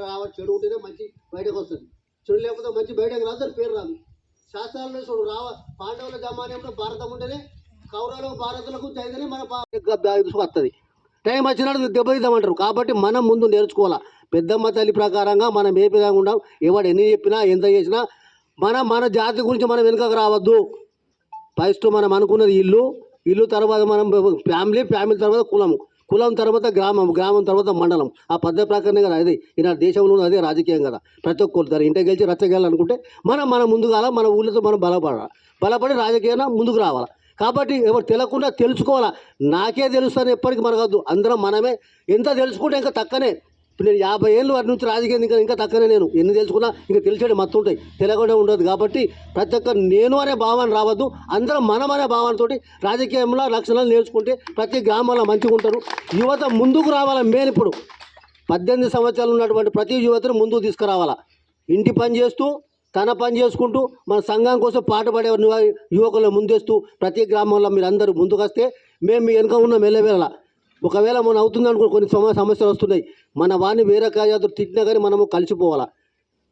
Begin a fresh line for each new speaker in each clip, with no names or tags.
రావాలి చెడు ఉంటేనే మంచి బయటకు వస్తుంది. చెడు లేకపోతే మంచి బయటకు రాదు పేరు రాదు. శాస్త్రాల్లో చూడు రావ పాండవుల జమానంలో భారతం ఉంటేనే కౌరవులకు భారతులకు చైతన్య మన వస్తుంది టైం వచ్చినట్టు దెబ్బతిద్దామంటారు కాబట్టి మనం ముందు నేర్చుకోవాలా. పెద్దమ్మ తల్లి ప్రకారంగా మనం ఏ విధంగా ఉండాం ఎవడు ఎన్ని చెప్పినా ఎంత చేసినా మన మన జాతి గురించి మనం వెనుకకు రావద్దు. ఫస్ట్ మనం అనుకున్నది ఇల్లు ఇల్లు తర్వాత మనం ఫ్యామిలీ ఫ్యామిలీ తర్వాత కులము. కులం తర్వాత గ్రామం గ్రామం తర్వాత మండలం. ఆ పద్ధతి ప్రకారంగా కదా అది ఈనాడు దేశంలో అదే రాజకీయం కదా. ప్రతి ఒక్కరు దాని ఇంటికి గెలిచి రచ్చగెళ్ళాలనుకుంటే మనం మనం ముందుగాల మన ఊళ్ళతో మనం బలపడాలి. బలపడి రాజకీయాన ముందుకు రావాలి. కాబట్టి ఎవరు తెలియకుండా తెలుసుకోవాలా? నాకే తెలుస్తాను ఎప్పటికీ మనకద్దు అందరం మనమే. ఎంత తెలుసుకుంటే ఇంకా తక్కనే. ఇప్పుడు నేను యాభై ఏళ్ళు వారి నుంచి రాజకీయం ఇంకా ఇంకా తక్కనే నేను. ఎన్ని తెలుసుకున్నా ఇంకా తెలిసేది మత్తు ఉంటాయి. తెలియకుండా ఉండదు కాబట్టి ప్రతి ఒక్క నేను అనే భావన రావద్దు. అందరం మనం అనే భావనతో రాజకీయంలో లక్షణాలు నేర్చుకుంటే ప్రతి గ్రామంలో మంచిగా ఉంటారు. యువత ముందుకు రావాలా మెయిన్ ఇప్పుడు? పద్దెనిమిది సంవత్సరాలు ఉన్నటువంటి ప్రతి యువతను ముందుకు తీసుకురావాలా? ఇంటి పని చేస్తూ తన పని చేసుకుంటూ మన సంఘం కోసం పాటుపడే యువకులను ముందేస్తూ ప్రతి గ్రామంలో మీరు అందరూ ముందుకొస్తే మేము మీ వెనుక ఉన్న మెల్లవేళ ఒకవేళ మనం అవుతుంది అనుకో కొన్ని సమ సమస్యలు వస్తున్నాయి. మన వాడిని వేరే కార్యాలు తిట్టినా కానీ మనము కలిసిపోవాలా?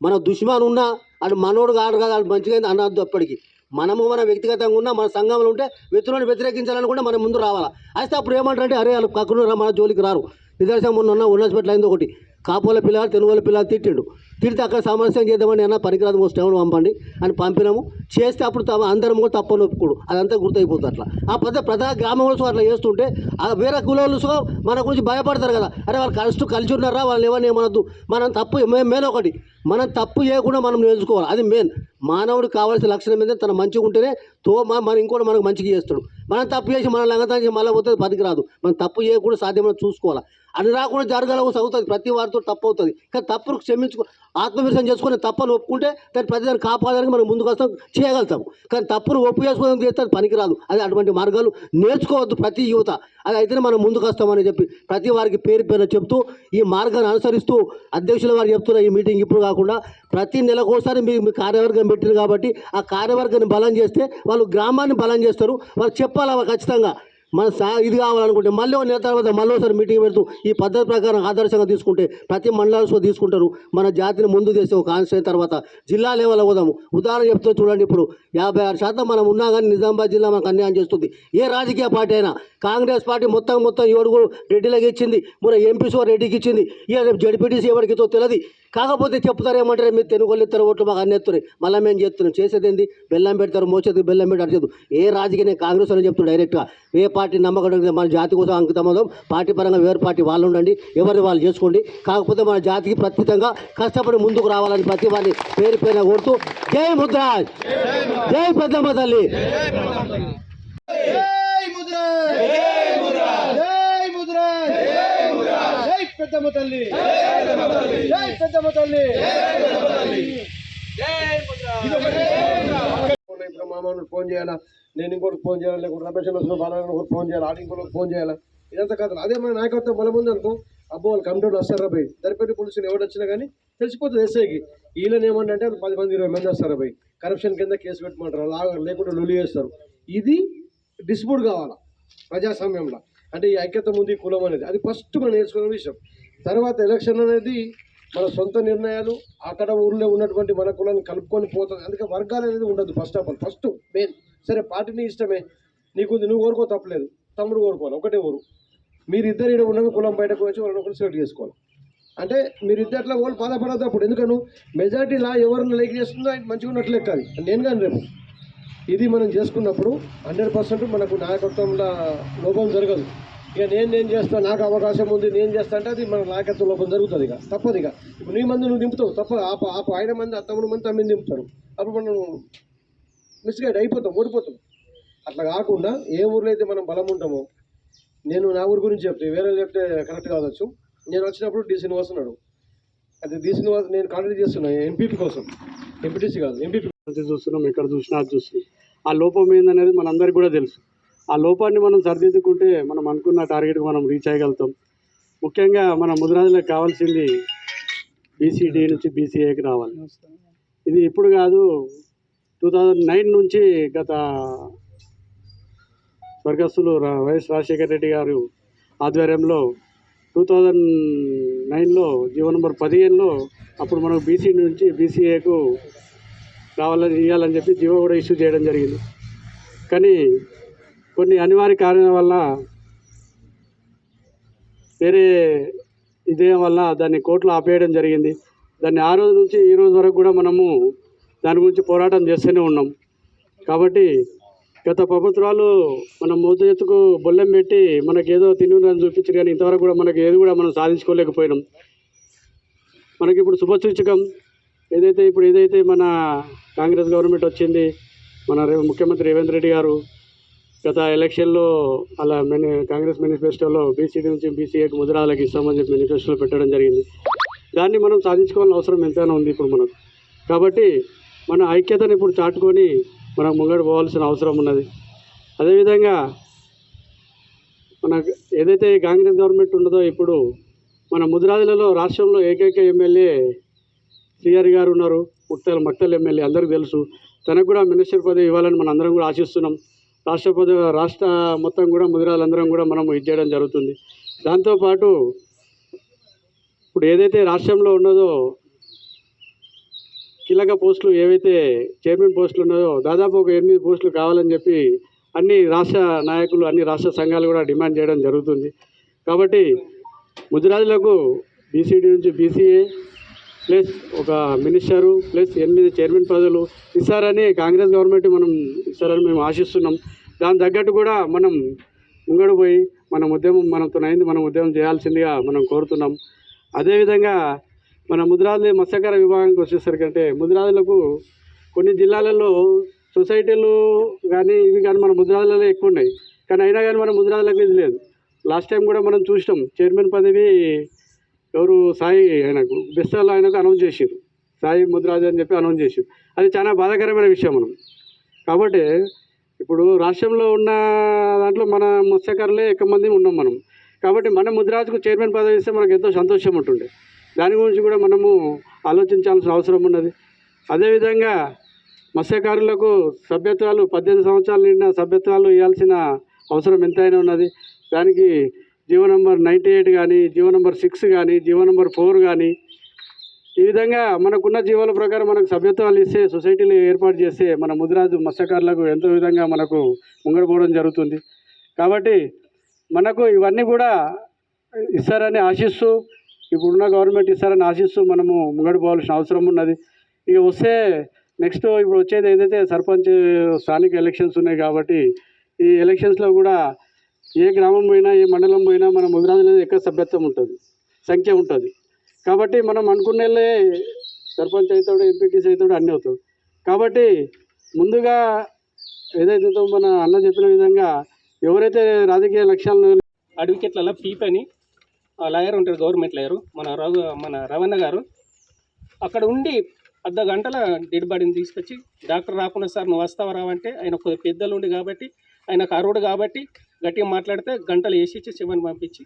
మన దుష్మాన్ ఉన్నా అటు మనోడు కాడు కదా అది మంచిగా అయింది అనద్దు అప్పటికి. మనము మన వ్యక్తిగతంగా ఉన్నా మన సంఘంలో ఉంటే వ్యక్తులను వ్యతిరేకించాలనుకుంటే మనం ముందు రావాలా? అయితే అప్పుడు ఏమంటారంటే అరే వాళ్ళు కక్కున మన జోలికి రారు. నిదర్శనం మొన్న ఉన్న ఉన్నస్పెట్ల అయింది ఒకటి. కాపోల పిల్లలు తెలుగుల పిల్లలు తిట్టిండు. తిడితే అక్కడ సమస్య చేద్దామని అన్న పనికిరాదు మోస్ట్ టైం పంపండి అని పంపినాము. చేస్తే అప్పుడు తమ అందరం కూడా తప్పని ఒప్పుకోడు. అదంతా గుర్తయిపోతుంది అట్లా. ఆ పెద్ద ప్రధాన గ్రామంలో అట్లా చేస్తుంటే ఆ వేరే కులంలో సో మన గురించి భయపడతారు కదా. అరే వాళ్ళు కలిసి కలిసి ఉన్నారా వాళ్ళు ఏమని ఏమనొద్దు. మనం తప్పు మేము ఒకటి మనం తప్పు చేయకుండా మనం నేర్చుకోవాలి. అది మెయిన్. మానవుడు కావాల్సిన లక్షణం మీద తన మంచిగా ఉంటేనే తో మా- మన ఇంకోటి మనకు మంచిగా చేస్తాడు. మనం తప్పు చేసి మన లంగతానికి మళ్ళీ పోతుంది పోతే పనికిరాదు మనం తప్పు చేయకుండా సాధ్యమైన చూసుకోవాలి. అది రాకుండా జరగాలని అవుతుంది. ప్రతి వారితో తప్పు అవుతుంది. కానీ తప్పును క్షమించుకో ఆత్మవిశ్వాసం చేసుకుని తప్పని ఒప్పుకుంటే దాన్ని ప్రతిదాన్ని కాపాడడానికి మనం ముందుకు వస్తాం చేయగలుగుతాం. కానీ తప్పును ఒప్పు చేసుకోవడం చేస్తే అది పనికిరాదు అది అటువంటి మార్గాలు నేర్చుకోవద్దు ప్రతి యువత. అది అయితేనే మనం ముందుకు వస్తామని చెప్పి ప్రతి వారికి పేరు పేరు చెప్తూ ఈ మార్గాన్ని అనుసరిస్తూ అధ్యక్షుల వారు చెప్తున్న ఈ మీటింగ్ ఇప్పుడు కాకుండా కాకుండా ప్రతి నెలకోసారి మీ మీ కార్యవర్గం పెట్టారు కాబట్టి ఆ కార్యవర్గాన్ని బలం చేస్తే వాళ్ళు గ్రామాన్ని బలం చేస్తారు. వాళ్ళు చెప్పాలి ఖచ్చితంగా? మన సా ఇది కావాలనుకుంటే మళ్ళీ ఒక నెల తర్వాత మళ్ళీ ఒకసారి మీటింగ్ పెడుతూ ఈ పద్ధతి ప్రకారం ఆదర్శంగా తీసుకుంటే ప్రతి మండలాలు తీసుకుంటారు. మన జాతిని ముందు చేసే ఒక కాన్స్టిట్యూన్ తర్వాత జిల్లా లెవెల్ పోదాము. ఉదాహరణ చెప్తూ చూడండి ఇప్పుడు యాభై ఆరు శాతం మనం ఉన్నా కానీ నిజామాబాద్ జిల్లా మనకు అన్యాయం చేస్తుంది. ఏ రాజకీయ పార్టీ అయినా కాంగ్రెస్ పార్టీ మొత్తం మొత్తం ఏడుగురు రెడ్డిలకు ఇచ్చింది? మన ఎంపీసీ రెడ్డికి ఇచ్చింది. ఇక రేపు జడ్పీటీసీ ఎవరికితో తెలియదు కాకపోతే చెప్తారు ఏమంటారు మీరు తెలుగు ఇస్తారు ఓట్లు మాకు అన్ని ఎత్తున్నారు మళ్ళీ మేము చెప్తున్నాం చేసేది ఏంది బెల్లం పెడతారు మోసేది బెల్లం పెట్టి అడిచేది ఏ రాజకీయ కాంగ్రెస్ అని చెప్తున్నాడు డైరెక్ట్గా? ఏ పార్టీ నమ్మకం మన జాతి కోసం అంకితమవుదాం. పార్టీ పరంగా వేరే పార్టీ వాళ్ళు ఉండండి ఎవరిని వాళ్ళు చేసుకోండి. కాకపోతే మన జాతికి ప్రత్యేకంగా కష్టపడి ముందుకు రావాలని ప్రతి వారిని పేరు పైన కోరుతూ జై ముద్రాజ్! జై పెద్దమ్మ తల్లి
జై ముద్రాజ్ జై ముద్రాజ్ జై ముద్రాజ్ జై ముద్రాజ్ జై పెద్దమ్మ తల్లి. జై పెద్దమ్మ తల్లి. ఇప్పుడు మామూలు ఫోన్ చేయాలా? నేను ఇంకోటి ఫోన్ చేయాలా? లేకుంటే రమేష్ వస్తున్న బాలాన్ని ఒకటి ఫోన్ చేయాలి? ఆడి ఇంకోటి ఫోన్ చేయాలా? ఇదంతా కథలు అదే మన నాయకత్వం బలం ఉంది అనుకో. అబ్బో వాళ్ళు కంప్యూటర్ వస్తారా పోయి దరిపేట పోలీసులు ఎవడు వచ్చినా కానీ తెలిసిపోతుంది ఎస్ఐకి. వీళ్ళని ఏమంటే పది మంది ఇరవై మంది వస్తారా పోయి కరప్షన్ కింద కేసు పెట్టమంటారు లేకుండా లొలి చేస్తారు. ఇది డిస్ప్యూట్ కావాలా? ప్రజాస్వామ్యంలో. అంటే ఈ ఐక్యత ఉంది ఈ కులం అనేది. అది ఫస్ట్ మనం నేర్చుకునే విషయం. తర్వాత ఎలక్షన్ అనేది మన సొంత నిర్ణయాలు అక్కడ ఊళ్ళో ఉన్నటువంటి మన కులాన్ని కలుపుకొని పోతుంది. అందుకే వర్గాలు అనేది ఉండదు first of all first main సరే పార్టీని ఇష్టమే. నీకు నువ్వు కోరుకో తప్పలేదు. తమ్ముడు కోరుకోవాలి ఒకటే ఊరు. మీరిద్దరు ఇక్కడ ఉన్న కులం బయటకు వచ్చి వాళ్ళని ఒకరు సెలెక్ట్ చేసుకోవాలి. అంటే మీరు ఇద్దట్లో వాళ్ళు బాధపడద్దు అప్పుడు ఎందుకను? మెజార్టీ లా ఎవరిని లైక్ చేస్తుందో ఆయన మంచిగా ఉన్నట్లు లెక్క అది. నేను కానీ రేపు. ఇది మనం చేసుకున్నప్పుడు హండ్రెడ్ పర్సెంట్ మనకు నాయకత్వంలో లోపం జరగదు. ఇక నేను నేను చేస్తాను నాకు అవకాశం ఉంది నేను చేస్తా అంటే అది మన నాయకత్వ లోపం జరుగుతుంది ఇక. తప్పదు ఇక. ఇప్పుడు నీ మంది నువ్వు నింపుతావు తప్ప ఆప ఆప. ఆయన మంది తమ్ముడు మంది తమ్మిది దింపుతారు అప్పుడు మనం మిస్గైడ్ అయిపోతాం ఓడిపోతాం. అట్లా కాకుండా ఏ ఊర్లో అయితే మనం బలం ఉంటామో నేను నా ఊరి గురించి చెప్తే వేరే చెప్తే కరెక్ట్ కావచ్చు. నేను వచ్చినప్పుడు డి శ్రీనివాస్ అది అయితే డి శ్రీనివాస్ నేను కాంటాక్ట్ చేస్తున్నాను ఎంపీపీ కోసం. ఎంపీటీసీ కాదు. ఎంపీపీ
చూస్తున్నాం ఎక్కడ చూసినా అది చూస్తున్నాం ఆ లోపం ఏందనేది మనందరికీ కూడా తెలుసు. ఆ లోపాన్ని మనం సరిదిద్దుకుంటే మనం అనుకున్న టార్గెట్కి మనం రీచ్ అయ్యగలుగుతాం. ముఖ్యంగా మన ముద్రాజులకు కావాల్సింది బీసీడీ నుంచి బీసీఏకి రావాలి. ఇది ఇప్పుడు కాదు టూ థౌజండ్ నైన్ నుంచి గత స్వర్గస్థులు వైఎస్ రాజశేఖర రెడ్డి గారు ఆధ్వర్యంలో టూ టూ థౌజండ్ నైన్లో జీవో నెంబర్ పదిహేనులో అప్పుడు మనకు బీసీ నుంచి బీసీఏకు రావాలని ఇవ్వాలని చెప్పి జీవో కూడా ఇష్యూ చేయడం జరిగింది. కానీ కొన్ని అనివార్య కారణాల వల్ల వేరే ఇదే వల్ల దాన్ని కోర్టులో ఆపేయడం జరిగింది. దాన్ని ఆ రోజు నుంచి ఈ రోజు వరకు కూడా మనము దాని గురించి పోరాటం చేస్తూనే ఉన్నాం. కాబట్టి గత ప్రభుత్వాలు మన మూత ఎత్తుకు బొల్లెం పెట్టి మనకేదో ఏదో చూపించారు కానీ ఇంతవరకు కూడా మనకి ఏది కూడా మనం సాధించుకోలేకపోయినాం. మనకి ఇప్పుడు శుభసూచకం. ఏదైతే ఇప్పుడు ఏదైతే మన కాంగ్రెస్ గవర్నమెంట్ వచ్చింది మన రేపు ముఖ్యమంత్రి రేవంత్ రెడ్డి గారు గత ఎలక్షన్లో అలా మెని కాంగ్రెస్ మేనిఫెస్టోలో బీసీ నుంచి బీసీఏకి ముద్రాలకి ఇస్తామని చెప్పి మేనిఫెస్టోలో పెట్టడం జరిగింది. దాన్ని మనం సాధించుకోవాల్సిన అవసరం ఎంతైనా ఉంది ఇప్పుడు మనకు. కాబట్టి మన ఐక్యతను ఇప్పుడు చాటుకొని మనం ముంగడు పోవాల్సిన అవసరం ఉన్నది. అదేవిధంగా మన ఏదైతే కాంగ్రెస్ గవర్నమెంట్ ఉన్నదో ఇప్పుడు మన ముదిరాజులలో రాష్ట్రంలో ఏకైక ఎమ్మెల్యే సిఆర్ గారు ఉన్నారు. ముక్తల్ మక్తల్ ఎమ్మెల్యే అందరికీ తెలుసు. తనకు కూడా మినిస్టర్ పదవి ఇవ్వాలని మనం అందరం కూడా ఆశిస్తున్నాం. రాష్ట్ర పదవి రాష్ట్ర మొత్తం కూడా ముదిరాలందరం కూడా మనం ఇది చేయడం జరుగుతుంది. దాంతోపాటు ఇప్పుడు ఏదైతే రాష్ట్రంలో ఉన్నదో కీలక పోస్టులు ఏవైతే చైర్మన్ పోస్టులు ఉన్నాయో దాదాపు ఒక ఎనిమిది పోస్టులు కావాలని చెప్పి అన్ని రాష్ట్ర నాయకులు అన్ని రాష్ట్ర సంఘాలు కూడా డిమాండ్ చేయడం జరుగుతుంది. కాబట్టి ముదిరాజులకు బీసీడీ నుంచి బీసీఏ ప్లస్ ఒక మినిస్టరు ప్లస్ ఎనిమిది చైర్మన్ పదవులు ఇస్తారని కాంగ్రెస్ గవర్నమెంట్ మనం ఇస్తారని మేము ఆశిస్తున్నాం. దాని తగ్గట్టు కూడా మనం ముంగడు పోయి మన ఉద్యమం మనతో అయింది మనం ఉద్యమం చేయాల్సిందిగా మనం కోరుతున్నాం. అదేవిధంగా మన ముద్రాజుల మత్స్యకార విభాగానికి వచ్చేసరికంటే ముద్రాజులకు కొన్ని జిల్లాలలో సొసైటీలు కానీ ఇవి కానీ మన ముద్రాజులలో ఎక్కువ ఉన్నాయి. కానీ అయినా కానీ మన ముద్రాజులకు ఇది లేదు. లాస్ట్ టైం కూడా మనం చూసినాం. చైర్మన్ పదవి ఎవరు సాయి ఆయనకు బెస్తాలు ఆయనకు అనౌన్స్ చేసారు సాయి ముద్రాజు అని చెప్పి అనౌన్స్ చేసారు అది చాలా బాధాకరమైన విషయం మనం. కాబట్టి ఇప్పుడు రాష్ట్రంలో ఉన్న దాంట్లో మన మత్స్యకారులే ఎక్కువ మంది ఉన్నాం మనం. కాబట్టి మన ముద్రాజుకు చైర్మన్ పదవి ఇస్తే మనకు ఎంతో సంతోషం ఉంటుండే. దాని గురించి కూడా మనము ఆలోచించాల్సిన అవసరం ఉన్నది. అదేవిధంగా మత్స్యకారులకు సభ్యత్వాలు పద్దెనిమిది సంవత్సరాలు నిండిన సభ్యత్వాలు ఇవ్వాల్సిన అవసరం ఎంతైనా ఉన్నది. దానికి జీవో నెంబర్ నైంటీ ఎయిట్ కానీ జీవో నెంబర్ సిక్స్ కానీ జీవో నెంబర్ ఫోర్ కానీ ఈ విధంగా మనకున్న జీవోల ప్రకారం మనకు సభ్యత్వాలు ఇస్తే సొసైటీలు ఏర్పాటు చేస్తే మన ముదిరాజు మత్స్యకారులకు ఎంతో విధంగా మనకు ముంగడిపోవడం జరుగుతుంది. కాబట్టి మనకు ఇవన్నీ కూడా ఇస్తారని ఆశిస్తూ ఇప్పుడున్న గవర్నమెంట్ ఇస్తారని ఆశిస్తూ మనము ముంగడిపోవాల్సిన అవసరం ఉన్నది. ఇక వస్తే నెక్స్ట్ ఇప్పుడు వచ్చేది ఏదైతే సర్పంచ్ స్థానిక ఎలక్షన్స్ ఉన్నాయి కాబట్టి ఈ ఎలక్షన్స్లో కూడా ఏ గ్రామం పోయినా ఏ మండలం పోయినా మన ముదిరాజులో ఎక్కువ సభ్యత్వం ఉంటుంది? సంఖ్య ఉంటుంది. కాబట్టి మనం అనుకునేళ్ళే సర్పంచ్ అవుతాడు ఎంపీటీసీ అవుతాడు అన్నీ అవుతాడు. కాబట్టి ముందుగా ఏదైతే మన అన్న చెప్పిన విధంగా ఎవరైతే రాజకీయ లక్ష్యాలను
అడ్వకేట్లలో పీప్ అని ఆ లాయర్ ఉంటాడు గవర్నమెంట్ లాయరు మన రఘు మన రవణ గారు. అక్కడ ఉండి అర్ధ గంటల డెడ్ బాడీని తీసుకొచ్చి డాక్టర్ రాకుండా సార్ నువ్వు వస్తావా రావంటే ఆయన కొద్ది పెద్దలు ఉండి కాబట్టి ఆయనకు అరువుడు కాబట్టి గట్టిగా మాట్లాడితే గంటలు వేసి ఇచ్చి శివని పంపించి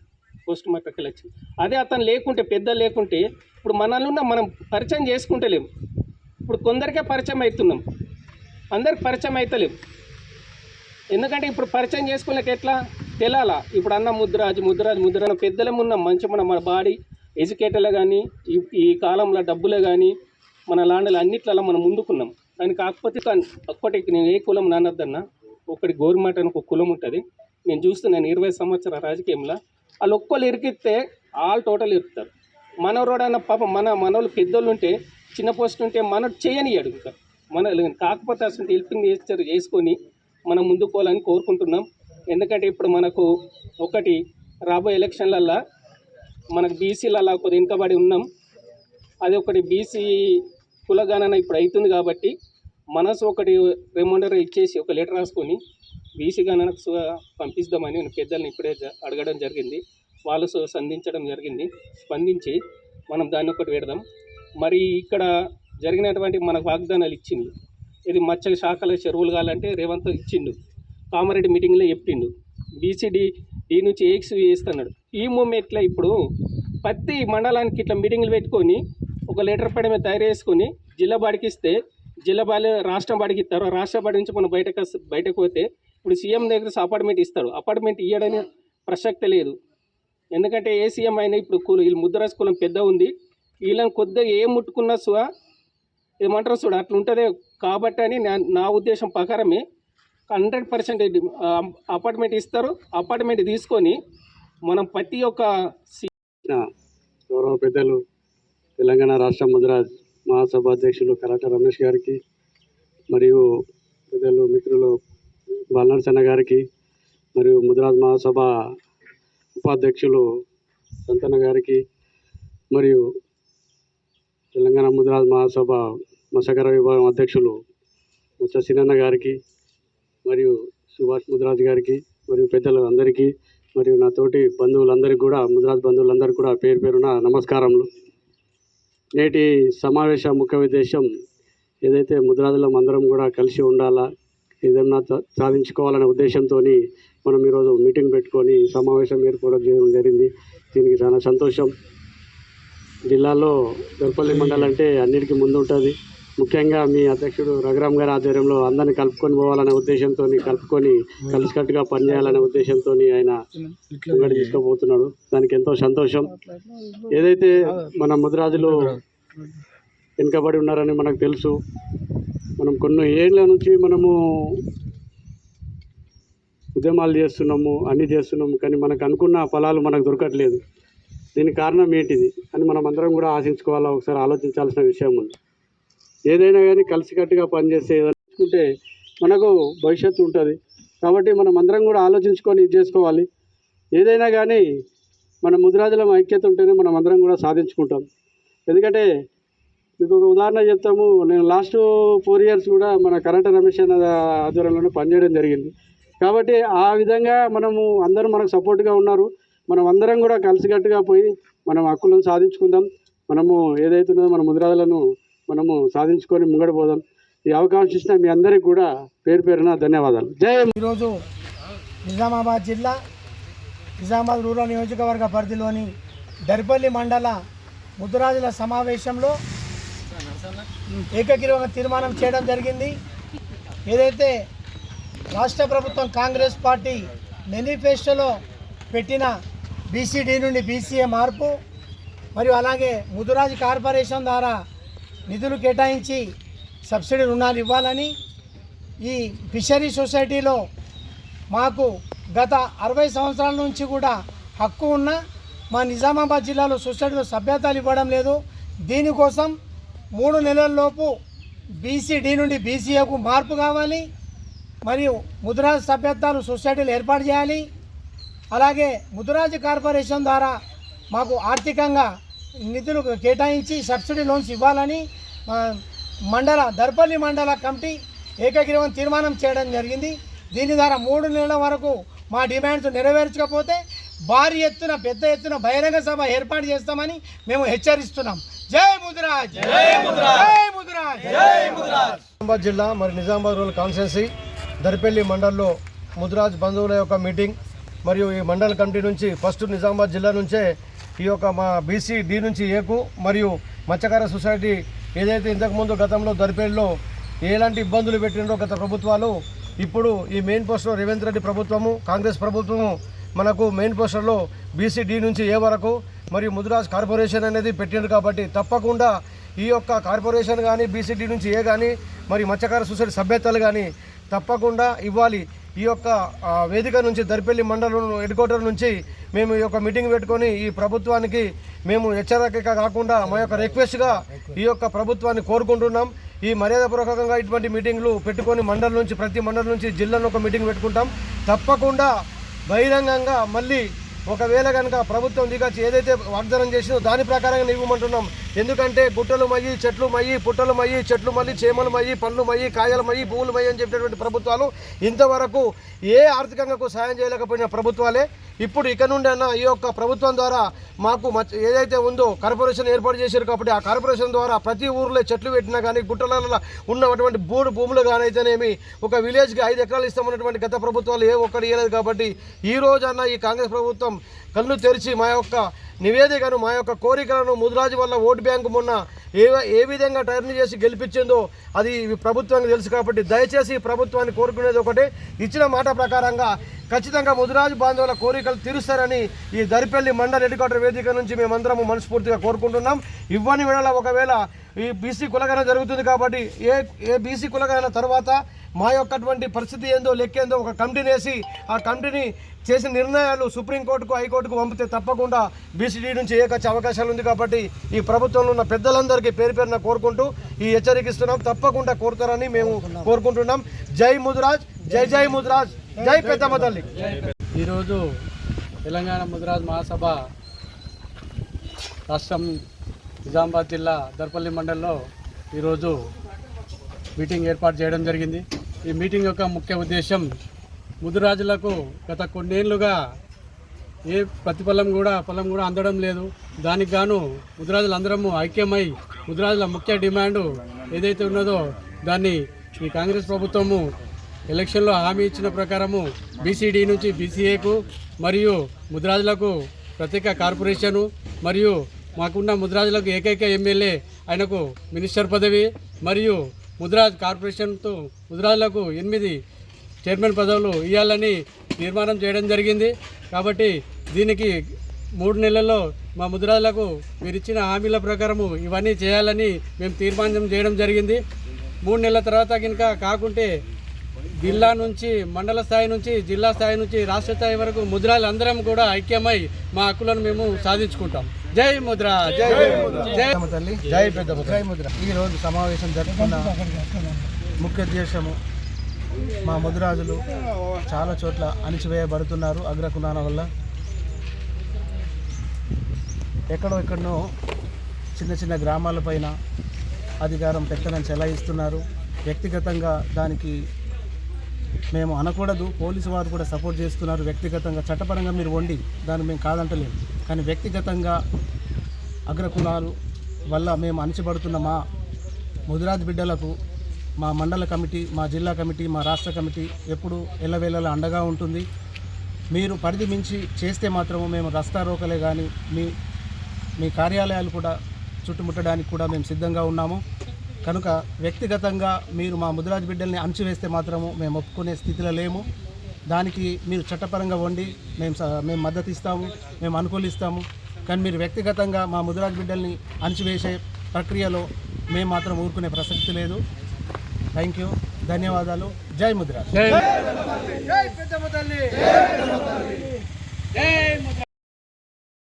పోస్ట్ మార్టంకి వెళ్ళొచ్చు. అదే అతను లేకుంటే పెద్ద లేకుంటే ఇప్పుడు మనల్ని ఉన్న మనం పరిచయం చేసుకుంటలేము ఇప్పుడు కొందరికే పరిచయం అవుతున్నాం. అందరికి పరిచయం అవుతలేము ఎందుకంటే ఇప్పుడు పరిచయం చేసుకోలేక ఎట్లా? తెలాలా. ఇప్పుడు అన్న ముద్రాజు ముద్రాజు ముద్ర పెద్దలం ఉన్నాం మంచి మన మన బాడీ ఎడ్యుకేటర్లే కానీ ఈ ఈ కాలంలో డబ్బులే కానీ మన లాండలు అన్నిట్లలో మనం ముందుకున్నాం. కానీ కాకపోతే ఒక్కటి నేను ఏ కులం నానద్దన్నా ఒకటి గోరుమాట అని ఒక కులం ఉంటుంది. నేను చూస్తున్నాను ఇరవై సంవత్సరాల రాజకీయంలో వాళ్ళు ఒక్కళ్ళు ఇరికిస్తే ఆల్ టోటల్ ఇరుకుతారు. మనవరోడు అన్న పాపం మన మనోళ్ళు పెద్దోళ్ళు ఉంటే చిన్న పోస్ట్ ఉంటే మన చేయని అడుగుతారు. మన కాకపోతే అసలు హెల్పింగ్ నేచర్ చేసుకొని మనం ముందుకోవాలని కోరుకుంటున్నాం. ఎందుకంటే ఇప్పుడు మనకు ఒకటి రాబోయే ఎలక్షన్లల్లో మనకు బీసీలలో కొద్ది వెనుకబడి ఉన్నాం. అది ఒకటి బీసీ కులగణన ఇప్పుడు అవుతుంది కాబట్టి మనసు ఒకటి రిమైండర్ ఇచ్చేసి ఒక లెటర్ రాసుకొని బీసీ గణనకు సు- పంపిస్తామని పెద్దల్ని ఇప్పుడే అడగడం జరిగింది. వాళ్ళు సు- సంధించడం జరిగింది. స్పందించి మనం దాన్ని ఒకటి పెడదాం. మరి ఇక్కడ జరిగినటువంటి మనకు వాగ్దానాలు ఇచ్చింది ఇది మత్స్య శాఖల చెరువులు కావాలంటే రేవంత్ ఇచ్చిండు. కామారెడ్డి మీటింగ్లో చెప్పిండు. బీసీడీ ఈ నుంచి ఏక్స్ వేస్తున్నాడు ఈ మూమెంట్లో ఇప్పుడు ప్రతి మండలానికి ఇట్లా మీటింగ్లు పెట్టుకొని ఒక లెటర్ పడమే తయారు చేసుకొని జిల్లా బాడికి ఇస్తే జిల్లా బాలి రాష్ట్రం బాడికి ఇస్తారు రాష్ట్ర బడి నుంచి మనం బయటకు బయటకు పోతే ఇప్పుడు సీఎం దగ్గర అపార్ట్మెంట్ ఇస్తాడు. అపార్ట్మెంట్ ఇవ్వడని ప్రసక్తి లేదు. ఎందుకంటే ఏ సీఎం అయినా ఇప్పుడు కుల వీళ్ళు ముద్రాజ్ కులం పెద్ద ఉంది. వీళ్ళని కొద్దిగా ఏం ముట్టుకున్నా సు ఏమంటారు చూడ అట్లా ఉంటుంది కాబట్టి అని నా- నా ఉద్దేశం ప్రకారమే హండ్రెడ్ పర్సెంట్ అపార్ట్మెంట్ ఇస్తారు. అపార్ట్మెంట్ తీసుకొని మనం ప్రతి ఒక్క
గౌరవ పెద్దలు తెలంగాణ రాష్ట్ర ముద్రాజ్ మహాసభ అధ్యక్షులు కరాట రమేష్ గారికి మరియు పెద్దలు మిత్రులు బాలనరసన్న గారికి మరియు ముద్రాజ్ మహాసభ ఉపాధ్యక్షులు సంతన గారికి మరియు తెలంగాణ ముద్రాజ్ మహాసభ మత్స్యకార విభాగం అధ్యక్షులు ముచ్చ సినన్న గారికి మరియు సుభాష్ ముద్రాజ్ గారికి మరియు పెద్దలు అందరికీ మరియు నా తోటి బంధువులందరికీ కూడా ముద్రాజ్ బంధువులందరికీ కూడా పేరు పేరున నమస్కారములు. నేటి సమావేశ ముఖ్య ఉద్దేశం ఏదైతే ముద్రాజులం అందరం కూడా కలిసి ఉండాలా ఏదన్నా సాధించుకోవాలనే ఉద్దేశంతో మనం ఈరోజు మీటింగ్ పెట్టుకొని సమావేశం ఏర్పాటు చేయడం జరిగింది. దీనికి చాలా సంతోషం. జిల్లాలో దొరపల్లి మండలం అంటే అన్నిటికీ ముందు ఉంటుంది ముఖ్యంగా మీ అధ్యక్షుడు రఘురామ్ గారి ఆధ్వర్యంలో అందరిని కలుపుకొని పోవాలనే ఉద్దేశంతో కలుపుకొని కలిసికట్టుగా పనిచేయాలనే ఉద్దేశంతో ఆయన ముంగడి తీసుకుపోతున్నాడు. దానికి ఎంతో సంతోషం. ఏదైతే మన ముద్రాజులు వెనుకబడి ఉన్నారని మనకు తెలుసు మనం కొన్ని ఏళ్ళ నుంచి మనము ఉద్యమాలు చేస్తున్నాము అన్నీ చేస్తున్నాము కానీ మనకు అనుకున్న ఫలాలు మనకు దొరకట్లేదు. దీనికి కారణం ఏంటిది అని మనం అందరం కూడా ఆశించుకోవాలా? ఒకసారి ఆలోచించాల్సిన విషయం ఉంది. ఏదైనా కానీ కలిసికట్టుగా పనిచేస్తే ఏదనుకుంటే మనకు భవిష్యత్తు ఉంటుంది. కాబట్టి మనం అందరం కూడా ఆలోచించుకొని ఇది చేసుకోవాలి. ఏదైనా కానీ మన ముద్రాజులం ఐక్యత ఉంటేనే మనం అందరం కూడా సాధించుకుంటాం. ఎందుకంటే మీకు ఒక ఉదాహరణ చెప్తాము. నేను లాస్ట్ ఫోర్ ఇయర్స్ కూడా మన కరెంట్ రమేష్ అన్న ఆధ్వర్యంలోనే పనిచేయడం జరిగింది. కాబట్టి ఆ విధంగా మనము అందరూ మనకు సపోర్ట్గా ఉన్నారు. మనం అందరం కూడా కలిసికట్టుగా పోయి మనం హక్కులను సాధించుకుందాం. మనము ఏదైతున్నదో మన ముద్రాలను మనము సాధించుకొని ముంగడిపోదాం ఈ అవకాశం ఇచ్చిన మీ అందరికీ కూడా పేరు పేరున ధన్యవాదాలు. జై
ఈరోజు నిజామాబాద్ జిల్లా నిజామాబాద్ రూరల్ నియోజకవర్గ పరిధిలోని దరిపల్లి మండల ముద్దురాజుల సమావేశంలో ఏకగ్రీవంగా తీర్మానం చేయడం జరిగింది. ఏదైతే రాష్ట్ర ప్రభుత్వం కాంగ్రెస్ పార్టీ మేనిఫెస్టోలో పెట్టిన బీసీడీ నుండి బీసీఏ మార్పు మరియు అలాగే ముదురాజు కార్పొరేషన్ ద్వారా నిధులు కేటాయించి సబ్సిడీ రుణాలు ఇవ్వాలని ఈ ఫిషరీ సొసైటీలో మాకు గత అరవై సంవత్సరాల నుంచి కూడా హక్కు ఉన్న మా నిజామాబాద్ జిల్లాలో సొసైటీలో సభ్యతలు ఇవ్వడం లేదు. దీనికోసం మూడు నెలల్లోపు బీసీడీ నుండి బీసీఏకు మార్పు కావాలి. మరియు ముద్రాజ్ సభ్యత్వాలు సొసైటీలు ఏర్పాటు చేయాలి. అలాగే ముద్రాజ్ కార్పొరేషన్ ద్వారా మాకు ఆర్థికంగా నిధులు కేటాయించి సబ్సిడీ లోన్స్ ఇవ్వాలని మండల దర్పల్లి మండల కమిటీ ఏకగ్రీవం తీర్మానం చేయడం జరిగింది. దీని ద్వారా మూడు నెలల వరకు మా డిమాండ్స్ నెరవేర్చకపోతే భారీ ఎత్తున పెద్ద ఎత్తున బహిరంగ సభ ఏర్పాటు చేస్తామని మేము హెచ్చరిస్తున్నాం. జై ముద్రాజ్. జై ముద్రాజ్. జై ముద్రాజ్.
నిజామాబాద్ జిల్లా మరి నిజామాబాద్ రూరల్ కాన్స్టిట్యున్సీ దరిపల్లి మండల్లో ముద్రాజ్ బంధువుల యొక్క మీటింగ్ మరియు ఈ మండల కమిటీ నుంచి ఫస్ట్ నిజామాబాద్ జిల్లా నుంచే ఈ యొక్క మా బీసీ డి నుంచి ఏకు మరియు మత్స్యకార సొసైటీ ఏదైతే ఇంతకుముందు గతంలో దరిపల్లిలో ఎలాంటి ఇబ్బందులు పెట్టినో గత ప్రభుత్వాలు ఇప్పుడు ఈ మెయిన్ పోస్ట్లో రేవంత్ రెడ్డి ప్రభుత్వము కాంగ్రెస్ ప్రభుత్వము మనకు మెయిన్ పోస్టర్లో బీసీడీ నుంచి ఏ వరకు? మరియు ముద్రాజ్ కార్పొరేషన్ అనేది పెట్టిండు కాబట్టి తప్పకుండా ఈ యొక్క కార్పొరేషన్ కానీ బీసీడీ నుంచి ఏ కానీ మరి మత్స్యకార సొసైటీ సభ్యతలు కానీ తప్పకుండా ఇవ్వాలి. ఈ యొక్క వేదిక నుంచి దరిపల్లి మండలం హెడ్ క్వార్టర్ నుంచి మేము ఈ యొక్క మీటింగ్ పెట్టుకొని ఈ ప్రభుత్వానికి మేము హెచ్చరిక కాకుండా మా యొక్క రిక్వెస్ట్గా ఈ యొక్క ప్రభుత్వాన్ని కోరుకుంటున్నాం. ఈ మర్యాదపూర్వకంగా ఇటువంటి మీటింగ్లు పెట్టుకొని మండలం నుంచి ప్రతి మండలం నుంచి జిల్లాలో ఒక మీటింగ్ పెట్టుకుంటాం. తప్పకుండా బహిరంగంగా మళ్ళీ ఒకవేళ కనుక ప్రభుత్వం దిగచ్చి ఏదైతే వాగ్దానం చేసిందో దాని ప్రకారంగా ఇవ్వమంటున్నాం. ఎందుకంటే గుట్టలు మయ్యి చెట్లు మయ్యి పుట్టలు మయ్యి చెట్లు మళ్ళీ చేమలు మయ్యి పళ్ళు మయ్యి కాయలు మయ్యి పువ్వులు మయ్యి అని చెప్పేటువంటి ప్రభుత్వాలు ఇంతవరకు ఏ ఆర్థికంగా సాయం చేయలేకపోయిన ప్రభుత్వాలే. ఇప్పుడు ఇక నుండి అన్న ఈ యొక్క ప్రభుత్వం ద్వారా మాకు ఏదైతే ఉందో కార్పొరేషన్ ఏర్పాటు చేశారు కాబట్టి ఆ కార్పొరేషన్ ద్వారా ప్రతి ఊర్లో చెట్లు పెట్టినా కానీ గుట్టలలో ఉన్నటువంటి బూడు భూములు కానైతేనేమి ఒక విలేజ్కి ఐదు ఎకరాలు ఇస్తామన్నటువంటి గత ప్రభుత్వాలు ఏ ఒక్కటి ఇవ్వలేదు కాబట్టి ఈ రోజు అన్న ఈ కాంగ్రెస్ ప్రభుత్వం come కళ్ళు తెరిచి మా యొక్క నివేదికను మా యొక్క కోరికలను ముదిరాజు వల్ల ఓటు బ్యాంకు మొన్న ఏ ఏ విధంగా టర్న్ చేసి గెలిపించిందో అది ప్రభుత్వానికి తెలుసు కాబట్టి దయచేసి ప్రభుత్వాన్ని కోరుకునేది ఒకటి. ఇచ్చిన మాట ప్రకారంగా ఖచ్చితంగా ముదిరాజు బాంధవుల కోరికలు తీరుస్తారని ఈ దరిపల్లి మండల్ హెడ్క్వార్టర్ వేదిక నుంచి మేమందరము మనస్ఫూర్తిగా కోరుకుంటున్నాం. ఇవ్వని వేళ ఒకవేళ ఈ బీసీ కులగన జరుగుతుంది కాబట్టి ఏ ఏ బీసీ కులగన తర్వాత మా యొక్కటువంటి పరిస్థితి ఏందో లెక్కేందో ఒక కమిటీని వేసి ఆ కమిటీని చేసిన నిర్ణయాలు సుప్రీంకోర్టుకు కోర్టుకు పంపితే తప్పకుండా బీసీడీ నుంచి ఏకొచ్చే అవకాశాలు ఉంది కాబట్టి ఈ ప్రభుత్వంలో ఉన్న పెద్దలందరికీ పేరు పేరున కోరుకుంటూ ఈ హెచ్చరికిస్తున్నాం తప్పకుండా కోరుతారని మేము కోరుకుంటున్నాం. జై ముదురాజ్ జై జై ముదురాజ్ జై పెద్దమ్మ తల్లి
ఈరోజు తెలంగాణ ముదురాజ్ మహాసభ రాష్ట్రం నిజామాబాద్ జిల్లా దర్పల్లి మండలంలో ఈరోజు మీటింగ్ ఏర్పాటు చేయడం జరిగింది. ఈ మీటింగ్ యొక్క ముఖ్య ఉద్దేశం ముదురాజులకు గత కొన్నేళ్ళుగా ఏ ప్రతిఫలం కూడా ఫలం కూడా అందడం లేదు. దానికి గాను ముద్రాజులు అందరము ఐక్యమై ముద్రాజుల ముఖ్య డిమాండ్ ఏదైతే ఉన్నదో దాన్ని ఈ కాంగ్రెస్ ప్రభుత్వము ఎలక్షన్లో హామీ ఇచ్చిన ప్రకారము బీసీడీ నుంచి బీసీఏకు మరియు ముద్రాజులకు ప్రత్యేక కార్పొరేషను మరియు మాకున్న ముద్రాజులకు ఏకైక ఎమ్మెల్యే ఆయనకు మినిస్టర్ పదవి మరియు ముద్రాజ్ కార్పొరేషన్తో ముద్రాజులకు ఎనిమిది చైర్మన్ పదవులు ఇవ్వాలని తీర్మానం చేయడం జరిగింది. కాబట్టి దీనికి మూడు నెలల్లో మా ముద్రాజులకు మీరు ఇచ్చిన హామీల ప్రకారము ఇవన్నీ చేయాలని మేము తీర్మానం చేయడం జరిగింది. మూడు నెలల తర్వాత కనుక కాకుంటే జిల్లా నుంచి మండల స్థాయి నుంచి జిల్లా స్థాయి నుంచి రాష్ట్ర స్థాయి వరకు ముద్రాలు అందరం కూడా ఐక్యమై మా హక్కులను మేము సాధించుకుంటాం. జై ముద్ర జై జై
తల్లి జై పెద్దమ్మ
జై ముద్ర. ఈరోజు సమావేశం జరుపుకున్న ముఖ్య ఉద్దేశము మా ముద్రాజులు చాలా చోట్ల అణిచివేయబడుతున్నారు అగ్రకులాల వల్ల. ఎక్కడో ఎక్కడో చిన్న చిన్న గ్రామాలపైన అధికారం పెత్తనం చెలాయిస్తున్నారు. వ్యక్తిగతంగా దానికి మేము అనకూడదు పోలీసు వారు కూడా సపోర్ట్ చేస్తున్నారు. వ్యక్తిగతంగా చట్టపరంగా మీరు వండి దాన్ని మేము కాదంటలేము కానీ వ్యక్తిగతంగా అగ్రకులాలు వల్ల మేము అణచిబడుతున్న మా ముదిరాజ్ బిడ్డలకు మా మండల కమిటీ మా జిల్లా కమిటీ మా రాష్ట్ర కమిటీ ఎప్పుడు ఎల్లవేళలా అండగా ఉంటుంది. మీరు పరిధి మించి చేస్తే మాత్రము మేము రస్తా రోకలే కానీ మీ మీ కార్యాలయాలు కూడా చుట్టుముట్టడానికి కూడా మేము సిద్ధంగా ఉన్నాము. కనుక వ్యక్తిగతంగా మీరు మా ముదిరాజు బిడ్డల్ని అణచివేస్తే మాత్రము మేము ఒప్పుకునే స్థితిలో లేము. దానికి మీరు చట్టపరంగా వండి మేము మేము మద్దతు ఇస్తాము మేము అనుకూలిస్తాము. కానీ మీరు వ్యక్తిగతంగా మా ముదిరాజ్ బిడ్డల్ని అణచివేసే ప్రక్రియలో మేము మాత్రం ఊరుకునే ప్రసక్తి లేదు. థ్యాంక్ యూ ధన్యవాదాలు. జై ముదిరాజ్
జై
జై పెద్దమ్మ తల్లి.